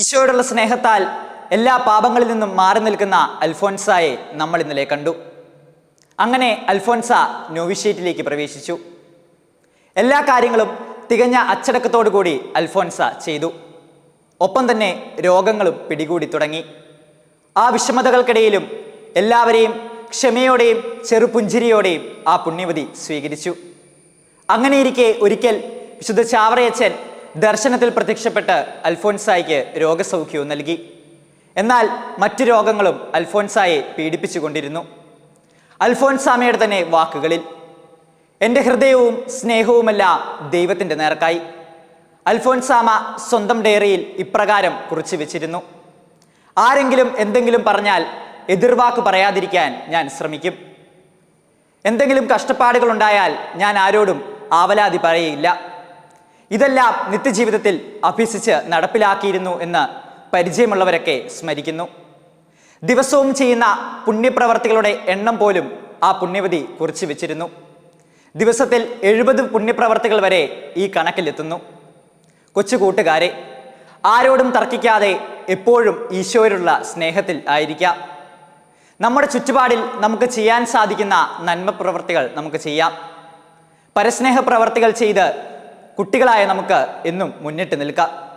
ഈശോയോടുള്ള സ്നേഹത്താൽ എല്ലാ പാപങ്ങളിൽ നിന്നും മാറി നിൽക്കുന്ന അൽഫോൻസായെ നമ്മൾ ഇന്നലെ കണ്ടു. അങ്ങനെ അൽഫോൻസ നോവിഷ്യേറ്റിലേക്ക് പ്രവേശിച്ചു. എല്ലാ കാര്യങ്ങളും തികഞ്ഞ അച്ചടക്കത്തോടു കൂടി അൽഫോൻസ ചെയ്തു. ഒപ്പം തന്നെ രോഗങ്ങളും പിടികൂടി തുടങ്ങി. ആ വിഷമതകൾക്കിടയിലും എല്ലാവരെയും ക്ഷമയോടെയും ചെറുപുഞ്ചിരിയോടെയും ആ പുണ്യവതി സ്വീകരിച്ചു. അങ്ങനെയിരിക്കെ ഒരിക്കൽ വിശുദ്ധ ചാവറയച്ചൻ ദർശനത്തിൽ പ്രത്യക്ഷപ്പെട്ട് അൽഫോൻസായിക്ക് രോഗസൗഖ്യവും നൽകി. എന്നാൽ മറ്റു രോഗങ്ങളും അൽഫോൻസായെ പീഡിപ്പിച്ചുകൊണ്ടിരുന്നു. അൽഫോൻസാമയുടെ തന്നെ വാക്കുകളിൽ എന്റെ ഹൃദയവും സ്നേഹവുമെല്ലാം ദൈവത്തിന്റെ നേർക്കായി. അൽഫോൻസാമ സ്വന്തം ഡയറിയിൽ ഇപ്രകാരം കുറിച്ചു വെച്ചിരുന്നു. ആരെങ്കിലും എന്തെങ്കിലും പറഞ്ഞാൽ എതിർവാക്ക് പറയാതിരിക്കാൻ ഞാൻ ശ്രമിക്കും. എന്തെങ്കിലും കഷ്ടപ്പാടുകളുണ്ടായാൽ ഞാൻ ആരോടും ആവലാതി പറയില്ല ഇതെല്ലാം നിത്യജീവിതത്തിൽ അഭ്യസിച്ച് നടപ്പിലാക്കിയിരുന്നു എന്ന് പരിചയമുള്ളവരൊക്കെ സ്മരിക്കുന്നു. ദിവസവും ചെയ്യുന്ന പുണ്യപ്രവർത്തികളുടെ എണ്ണം പോലും ആ പുണ്യവതി കുറിച്ചു വെച്ചിരുന്നു. ദിവസത്തിൽ എഴുപത് പുണ്യപ്രവർത്തികൾ വരെ ഈ കണക്കിലെത്തുന്നു. കൊച്ചു കൂട്ടുകാരെ ആരോടും തർക്കിക്കാതെ എപ്പോഴും ഈശോയിലുള്ള സ്നേഹത്തിൽ ആയിരിക്കാം. നമ്മുടെ ചുറ്റുപാടിൽ നമുക്ക് ചെയ്യാൻ സാധിക്കുന്ന നന്മ പ്രവർത്തികൾ നമുക്ക് ചെയ്യാം. പരസ്നേഹ പ്രവർത്തികൾ ചെയ്ത് കുട്ടികളായ നമുക്ക് എന്നും മുന്നിട്ട് നിൽക്കാം.